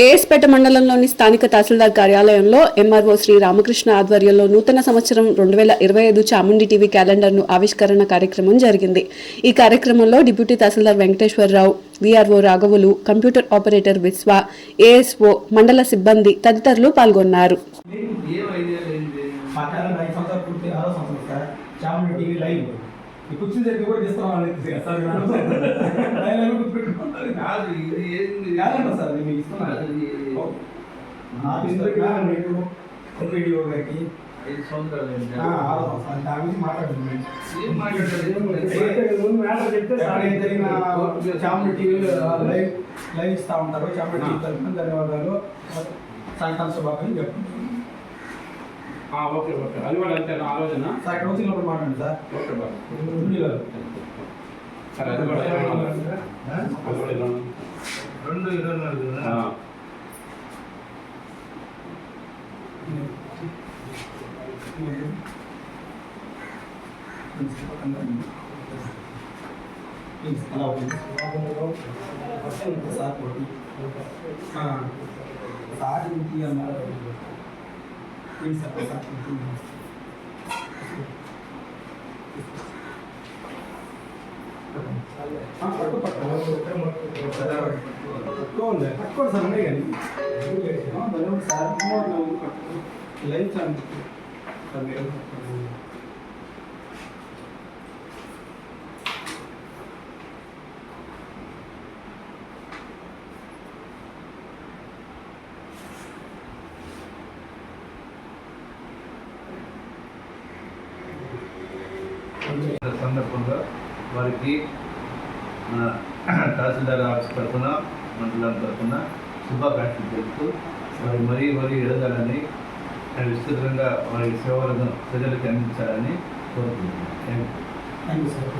ఏఎస్పేట మండలంలోని స్థానిక తహసీల్దార్ కార్యాలయంలో ఎంఆర్ఓ శ్రీ రామకృష్ణ ఆధ్వర్యంలో నూతన సంవత్సరం రెండు వేల ఇరవై ఐదు చాముండి టీవీ క్యాలెండర్ను ఆవిష్కరణ కార్యక్రమం జరిగింది ఈ కార్యక్రమంలో డిప్యూటీ తహసీల్దార్ వెంకటేశ్వరరావు విఆర్ఓ రాఘవులు కంప్యూటర్ ఆపరేటర్ విశ్వ ఏఎస్ఓ మండల సిబ్బంది తదితరులు పాల్గొన్నారు కూర్చుని కూడా సార్ గారికి ఐదు సంవత్సరాలు ఏంటి? ఆ, ఆరో సంవత్సరం దాని గురించి మాట్లాడుతున్నాం ఏం మాట్లాడాలి? ఎక్కడైతే జరిగిన చాముండి టీవీ లైవ్ లైవ్ ఇస్తా ఉంటారు. చాముండి టీవీ తరఫున ధన్యవాదాలు. సాయంకాలం శుభాకాంక్షలు ఆ, ఓకే ఓకే. అది కూడా అంతే నా ఆలోచన. సార్ ఇక్కడ వచ్చినప్పుడు మాట్లాడండి సార్. ఓకే వీడియోలో. సరే అది కూడా అది కూడా ఇలా. రెండు ఇరవై నాలుగు కదా? ఆ, పట్టుకోండి పట్టుకోండి సార్ ఉన్నాయి కానీ ధన్యవాదాలు సార్ లైవ్ ఛానల్ సార్ మీరు ఈ సందర్భంగా వారికి మన తహసీల్దార్ ఆఫీస్ తరఫున మండలం తరఫున శుభాకాంక్షలు తెలుపుతూ వారి మరీ మరీ ఎదగాలని విస్తృతంగా వారి సేవలను ప్రజలకు అందించాలని కోరుకుంటున్నాను. Thank you thank you sir